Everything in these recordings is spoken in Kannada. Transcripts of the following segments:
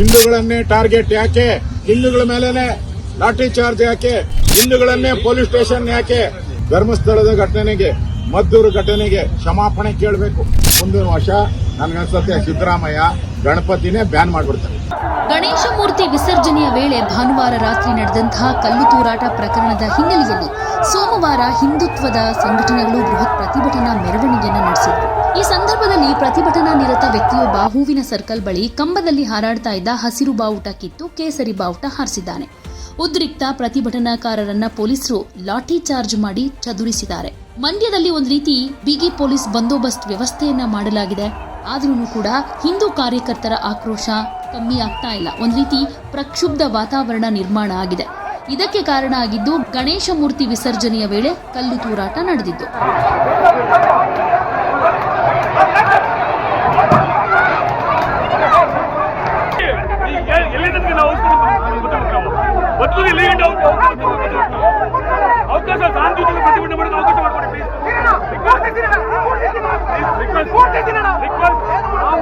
ಹಿಂದೂಗಳನ್ನೇ ಟಾರ್ಗೆಟ್ ಯಾಕೆ? ಹಿಂದೂಗಳ ಮೇಲೆನೆ ಲಾಠಿ ಚಾರ್ಜ್ ಯಾಕೆ? ಹಿಂದೂಗಳನ್ನೇ ಪೊಲೀಸ್ ಸ್ಟೇಷನ್ ಯಾಕೆ? ಧರ್ಮಸ್ಥಳದ ಘಟನೆಗೆ, ಮದ್ದೂರು ಘಟನೆಗೆ ಕ್ಷಮಾಪಣೆ ಕೇಳಬೇಕು. ಮುಂದಿನ ವರ್ಷ ನನ್ಗನ್ಸತ್ತೆ ಸಿದ್ದರಾಮಯ್ಯ ಗಣಪತಿನೇ ಬ್ಯಾನ್ ಮಾಡ್ಬಿಡ್ತಾರೆ. ಗಣೇಶ ಮೂರ್ತಿ ವಿಸರ್ಜನೆಯ ವೇಳೆ ಭಾನುವಾರ ರಾತ್ರಿ ನಡೆದಂತಹ ಕಲ್ಲು ತೂರಾಟ ಪ್ರಕರಣದ ಹಿನ್ನೆಲೆಯಲ್ಲಿ ಸೋಮವಾರ ಹಿಂದುತ್ವದ ಸಂಘಟನೆಗಳು ಬೃಹತ್ ಪ್ರತಿಭಟನಾ ಮೆರವಣಿಗೆಯನ್ನು ನಡೆಸಿದ್ರು ಈ ಸಂದರ್ಭದಲ್ಲಿ ಪ್ರತಿಭಟನಾ ನಿರತ ವ್ಯಕ್ತಿಯೊಬ್ಬ ಹೂವಿನ ಸರ್ಕಲ್ ಬಳಿ ಕಂಬದಲ್ಲಿ ಹಾರಾಡ್ತಾ ಇದ್ದ ಹಸಿರು ಬಾವುಟ ಕಿತ್ತು ಕೇಸರಿ ಬಾವುಟ ಹಾರಿಸಿದ್ದಾನೆ. ಉದ್ರಿಕ್ತ ಪ್ರತಿಭಟನಾಕಾರರನ್ನ ಪೊಲೀಸರು ಲಾಠಿ ಚಾರ್ಜ್ ಮಾಡಿ ಚದುರಿಸಿದ್ದಾರೆ. ಮಂಡ್ಯದಲ್ಲಿ ಒಂದು ರೀತಿ ಬಿಗಿ ಪೊಲೀಸ್ ಬಂದೋಬಸ್ತ್ ವ್ಯವಸ್ಥೆಯನ್ನ ಮಾಡಲಾಗಿದೆ. ಆದ್ರೂ ಕೂಡ ಹಿಂದೂ ಕಾರ್ಯಕರ್ತರ ಆಕ್ರೋಶ ಕಮ್ಮಿ ಆಗ್ತಾ ಇಲ್ಲ. ಒಂದು ರೀತಿ ಪ್ರಕ್ಷುಬ್ಧ ವಾತಾವರಣ ನಿರ್ಮಾಣ ಆಗಿದೆ. ಇದಕ್ಕೆ ಕಾರಣ ಆಗಿದ್ದು ಗಣೇಶ ಮೂರ್ತಿ ವಿಸರ್ಜನೆಯ ವೇಳೆ ಕಲ್ಲು ತೂರಾಟ ನಡೆದಿದ್ದು. ಅವಕಾಶ ಶಾಂತಿಯುತ ಪ್ರತಿಭಟನೆ ಮಾಡೋದು ಅವಕಾಶ ಮಾಡಿಕೊಡಿ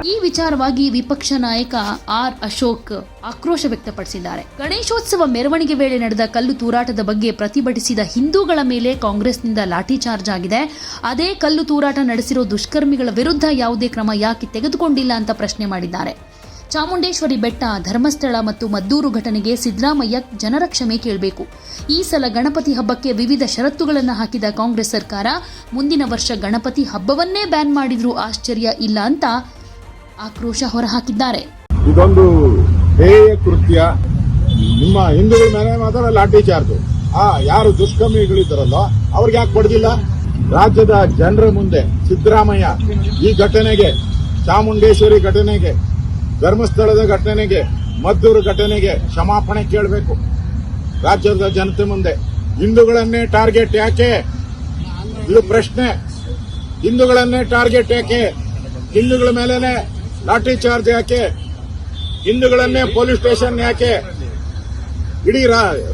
ಈ ವಿಚಾರವಾಗಿ ವಿಪಕ್ಷ ನಾಯಕ ಆರ್ ಅಶೋಕ್ ಆಕ್ರೋಶ ವ್ಯಕ್ತಪಡಿಸಿದ್ದಾರೆ. ಗಣೇಶೋತ್ಸವ ಮೆರವಣಿಗೆ ವೇಳೆ ನಡೆದ ಕಲ್ಲು ತೂರಾಟದ ಬಗ್ಗೆ ಪ್ರತಿಭಟಿಸಿದ ಹಿಂದೂಗಳ ಮೇಲೆ ಕಾಂಗ್ರೆಸ್ನಿಂದ ಲಾಠಿ ಚಾರ್ಜ್ ಆಗಿದೆ. ಅದೇ ಕಲ್ಲು ತೂರಾಟ ನಡೆಸಿರೋ ದುಷ್ಕರ್ಮಿಗಳ ವಿರುದ್ಧ ಯಾವುದೇ ಕ್ರಮ ಯಾಕೆ ತೆಗೆದುಕೊಂಡಿಲ್ಲ ಅಂತ ಪ್ರಶ್ನೆ ಮಾಡಿದ್ದಾರೆ. ಚಾಮುಂಡೇಶ್ವರಿ ಬೆಟ್ಟ, ಧರ್ಮಸ್ಥಳ ಮತ್ತು ಮದ್ದೂರು ಘಟನೆಗೆ ಸಿದ್ದರಾಮಯ್ಯ ಜನರ ಕ್ಷಮೆ ಕೇಳಬೇಕು. ಈ ಸಲ ಗಣಪತಿ ಹಬ್ಬಕ್ಕೆ ವಿವಿಧ ಷರತ್ತುಗಳನ್ನು ಹಾಕಿದ ಕಾಂಗ್ರೆಸ್ ಸರ್ಕಾರ, ಮುಂದಿನ ವರ್ಷ ಗಣಪತಿ ಹಬ್ಬವನ್ನೇ ಬ್ಯಾನ್ ಮಾಡಿದ್ರೂ ಆಶ್ಚರ್ಯ ಇಲ್ಲ ಅಂತ ಆಕ್ರೋಶ ಹೊರಹಾಕಿದ್ದಾರೆ. ಇದೊಂದು ಹೇಯ ಕೃತ್ಯ. ನಿಮ್ಮ ಹಿಂದೂಗಳ ಮೇಲೆ ಮಾತ್ರ ಲಾಠಿ ಚಾರ್ಜ್ ಆ, ಯಾರು ದುಷ್ಕರ್ಮಿಗಳಿದ್ದಾರಲ್ಲ, ಅವ್ರಿಗೆ ಯಾಕೆ ಪಡೆದಿಲ್ಲ ರಾಜ್ಯದ ಜನರ ಮುಂದೆ ಸಿದ್ದರಾಮಯ್ಯ ಈ ಘಟನೆಗೆ, ಚಾಮುಂಡೇಶ್ವರಿ ಘಟನೆಗೆ, ಧರ್ಮಸ್ಥಳದ ಘಟನೆಗೆ, ಮದ್ದೂರು ಘಟನೆಗೆ ಕ್ಷಮಾಪಣೆ ಕೇಳಬೇಕು. ರಾಜ್ಯದ ಜನತೆ ಮುಂದೆ. ಹಿಂದೂಗಳನ್ನೇ ಟಾರ್ಗೆಟ್ ಯಾಕೆ? ಇದು ಪ್ರಶ್ನೆ. ಹಿಂದೂಗಳನ್ನೇ ಟಾರ್ಗೆಟ್ ಯಾಕೆ? ಹಿಂದೂಗಳ ಮೇಲೆನೆ ಲಾಠಿ ಚಾರ್ಜ್ ಯಾಕೆ? ಹಿಂದೂಗಳನ್ನೇ ಪೊಲೀಸ್ ಸ್ಟೇಷನ್ ಯಾಕೆ? ಇಡೀ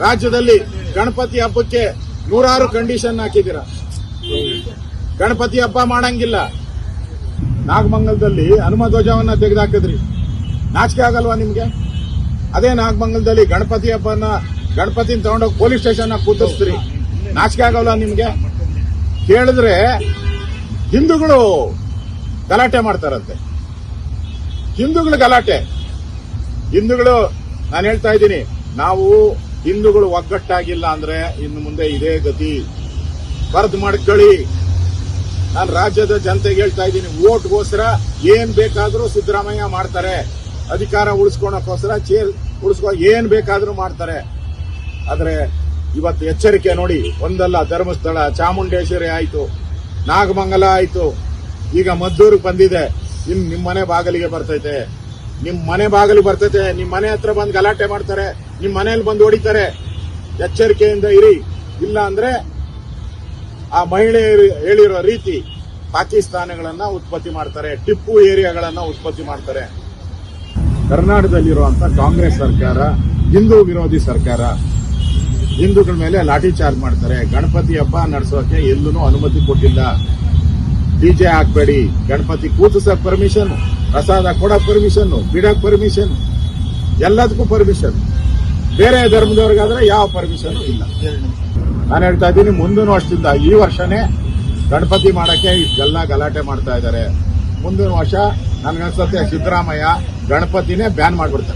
ರಾಜ್ಯದಲ್ಲಿ ಗಣಪತಿ ಹಬ್ಬಕ್ಕೆ ನೂರಾರು ಕಂಡೀಷನ್ ಹಾಕಿದ್ದೀರ? ಗಣಪತಿ ಹಬ್ಬ ಮಾಡಂಗಿಲ್ಲ. ನಾಗಮಂಗಲದಲ್ಲಿ ಹನುಮ ಧ್ವಜವನ್ನ ತೆಗೆದುಹಾಕಿದ್ರಿ ನಾಚಿಕೆ ಆಗಲ್ವಾ ನಿಮ್ಗೆ? ಅದೇ ನಾಗಮಂಗಲದಲ್ಲಿ ಗಣಪತಿ ಹಬ್ಬನ, ಗಣಪತಿನ ತಗೊಂಡೋಗಿ ಪೊಲೀಸ್ ಸ್ಟೇಷನ್ ಕೂತಿಸ್ತೀರಿ ನಾಚಿಕೆ ಆಗಲ್ವಾ ನಿಮ್ಗೆ? ಕೇಳಿದ್ರೆ ಹಿಂದೂಗಳು ಗಲಾಟೆ ಮಾಡ್ತಾರಂತೆ. ಹಿಂದೂಗಳು ಗಲಾಟೆ. ಹಿಂದೂಗಳು, ನಾನು ಹೇಳ್ತಾ ಇದ್ದೀನಿ, ನಾವು ಹಿಂದೂಗಳು ಒಗ್ಗಟ್ಟಾಗಿಲ್ಲ ಅಂದ್ರೆ ಇನ್ನು ಮುಂದೆ ಇದೇ ಗತಿ. ಬರ್ದು ಮಾಡ್ಕೊಳ್ಳಿ. ನಾನು ರಾಜ್ಯದ ಜನತೆಗೆ ಹೇಳ್ತಾ ಇದ್ದೀನಿ, ಓಟ್ಗೋಸ್ಕರ ಏನ್ ಬೇಕಾದ್ರೂ ಸಿದ್ದರಾಮಯ್ಯ ಮಾಡ್ತಾರೆ. ಅಧಿಕಾರ ಉಳಿಸ್ಕೊಳಕ್ಕೋಸ್ಕರ ಚೇರ್ ಉಳಿಸ್ಕೊ, ಏನ್ ಬೇಕಾದ್ರೂ ಮಾಡ್ತಾರೆ. ಆದ್ರೆ ಇವತ್ತು ಎಚ್ಚರಿಕೆ ನೋಡಿ, ಒಂದಲ್ಲ, ಧರ್ಮಸ್ಥಳ, ಚಾಮುಂಡೇಶ್ವರಿ ಆಯ್ತು, ನಾಗಮಂಗಲ ಆಯ್ತು. ಈಗ ಮದ್ದೂರಿಗೆ ಬಂದಿದೆ. ಇನ್ ನಿಮ್ ಮನೆ ಬಾಗಿಲಿಗೆ ಬರ್ತೈತೆ. ನಿಮ್ ಮನೆ ಬಾಗಿಲಿಗೆ ಬರ್ತೈತೆ. ನಿಮ್ ಮನೆ ಹತ್ರ ಬಂದು ಗಲಾಟೆ ಮಾಡ್ತಾರೆ. ನಿಮ್ ಮನೇಲಿ ಬಂದು ಹೊಡಿತಾರೆ. ಎಚ್ಚರಿಕೆಯಿಂದ ಇರಿ. ಇಲ್ಲ ಅಂದ್ರೆ ಆ ಮಹಿಳೆ ಹೇಳಿರೋ ರೀತಿ ಪಾಕಿಸ್ತಾನಗಳನ್ನ ಉತ್ಪತ್ತಿ ಮಾಡ್ತಾರೆ, ಟಿಪ್ಪು ಏರಿಯಾಗಳನ್ನ ಉತ್ಪತ್ತಿ ಮಾಡ್ತಾರೆ. ಕರ್ನಾಟಕದಲ್ಲಿರುವಂತ ಕಾಂಗ್ರೆಸ್ ಸರ್ಕಾರ, ಹಿಂದೂ ವಿರೋಧಿ ಸರ್ಕಾರ, ಹಿಂದೂಗಳ ಮೇಲೆ ಲಾಠಿ ಚಾರ್ಜ್ ಮಾಡ್ತಾರೆ. ಗಣಪತಿ ಹಬ್ಬ ನಡೆಸೋಕೆ ಎಲ್ಲೂ ಅನುಮತಿ ಕೊಟ್ಟಿಲ್ಲ. ಡಿಜೆ ಹಾಕ್ಬೇಡಿ. ಗಣಪತಿ ಕೂತಿಸಕ್ ಪರ್ಮಿಷನ್ ಪ್ರಸಾದ ಕೊಡಕ್ ಪರ್ಮಿಷನ್ ಬಿಡಕ್ ಪರ್ಮಿಷನ್ ಎಲ್ಲದಕ್ಕೂ ಪರ್ಮಿಷನ್ ಬೇರೆ ಧರ್ಮದವ್ರಿಗಾದ್ರೆ ಯಾವ ಪರ್ಮಿಷನ್ ಇಲ್ಲ. ನಾನು ಹೇಳ್ತಾ ಇದ್ದೀನಿ, ಮುಂದಿನ ವರ್ಷದಿಂದ, ಈ ವರ್ಷನೇ ಗಣಪತಿ ಮಾಡಕ್ಕೆ ಇಷ್ಟೆಲ್ಲ ಗಲಾಟೆ ಮಾಡ್ತಾ ಇದ್ದಾರೆ. ಮುಂದಿನ ವರ್ಷ ನನ್ಗನ್ಸತ್ತೆ ಸಿದ್ದರಾಮಯ್ಯ ಗಣಪತಿನೇ ಬ್ಯಾನ್ ಮಾಡ್ಬಿಡ್ತಾರೆ.